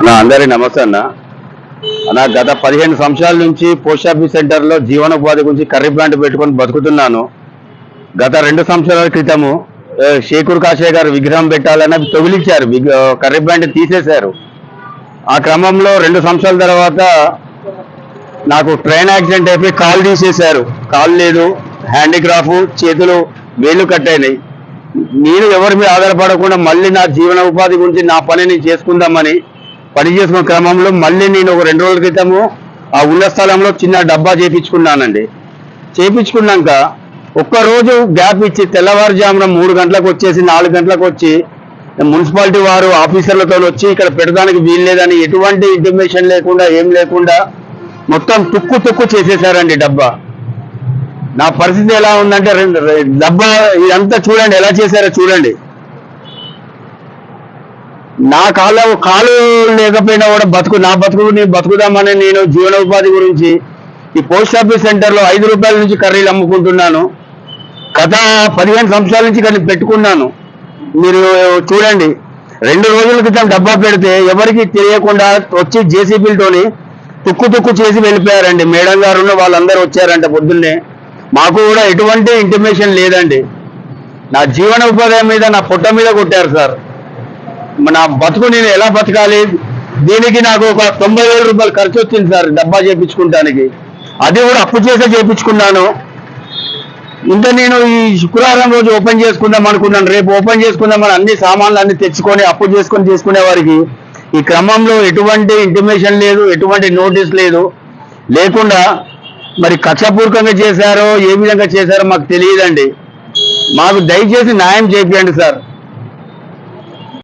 అన్న అందరి నమస్తే అన్న. అన్న గత పదిహేను సంవత్సరాల నుంచి పోస్ట్ ఆఫీస్ సెంటర్లో జీవనోపాధి గురించి కర్రీ ప్లాంట్ పెట్టుకొని బతుకుతున్నాను. గత రెండు సంవత్సరాల క్రితము ఆ, షేకూర్ గారు విగ్రహం పెట్టాలని అవి తొగిలిచ్చారు కర్రీ ప్లాంట్ తీసేశారు. ఆ క్రమంలో రెండు సంవత్సరాల తర్వాత నాకు ట్రైన్ యాక్సిడెంట్ అయిపోయి కాలు తీసేశారు. కాలు లేదు హ్యాండిక్రాఫ్ చేతులు వేలు కట్టయినాయి. నేను ఎవరి మీద ఆధారపడకుండా మళ్ళీ నా జీవన ఉపాధి గురించి నా పని నేను చేసుకుందామని పని చేసుకున్న క్రమంలో మళ్ళీ నేను ఒక రెండు రోజుల క్రితము ఆ ఉన్న స్థలంలో చిన్న డబ్బా చేపించుకున్నానండి. చేపించుకున్నాక ఒక్కరోజు గ్యాప్ ఇచ్చి తెల్లవారుజామున మూడు గంటలకు వచ్చేసి నాలుగు గంటలకు వచ్చి మున్సిపాలిటీ వారు ఆఫీసర్లతో వచ్చి ఇక్కడ పెట్టడానికి వీలు లేదని ఎటువంటి ఇంటిమేషన్ లేకుండా ఏం లేకుండా మొత్తం తుక్కు తుక్కు చేసేసారండి డబ్బా. నా పరిస్థితి ఎలా ఉందంటే రెండు డబ్బా ఇదంతా చూడండి ఎలా చేశారో చూడండి. నా కాళ్ళ కాలు లేకపోయినా కూడా బతుకు నా బతుకు నేను బతుకుదామని నేను జీవనోపాధి గురించి ఈ పోస్ట్ ఆఫీస్ సెంటర్లో ఐదు రూపాయల నుంచి కర్రీలు అమ్ముకుంటున్నాను. గత పదిహేను సంవత్సరాల నుంచి కానీ పెట్టుకున్నాను. మీరు చూడండి రెండు రోజుల క్రితం డబ్బా పెడితే ఎవరికి తెలియకుండా వచ్చి జేసీబీలతోని తుక్కు తుక్కు చేసి వెళ్ళిపోయారండి. మేడం గారు వాళ్ళందరూ వచ్చారంట పొద్దున్నే. మాకు కూడా ఎటువంటి ఇంటిమేషన్ లేదండి. నా జీవన ఉపాధి మీద నా పొట్ట మీద కొట్టారు సార్. నా బతుకు నేను ఎలా బతకాలి? దీనికి నాకు ఒక తొంభై వేల రూపాయలు ఖర్చు వచ్చింది సార్ డబ్బా చేయించుకుంటానికి అది కూడా అప్పు చేసే చేయించుకున్నాను ఇంకా నేను ఈ శుక్రవారం రోజు ఓపెన్ చేసుకుందాం అనుకున్నాను. రేపు ఓపెన్ చేసుకుందామని అన్ని సామాన్లు అన్ని తెచ్చుకొని అప్పు చేసుకొని తీసుకునే వారికి ఈ క్రమంలో ఎటువంటి ఇంటిమేషన్ లేదు ఎటువంటి నోటీస్ లేదు. లేకుండా మరి కక్షపూర్వకంగా చేశారో ఏ విధంగా చేశారో మాకు తెలియదండి. మాకు దయచేసి న్యాయం చేపియండి సార్.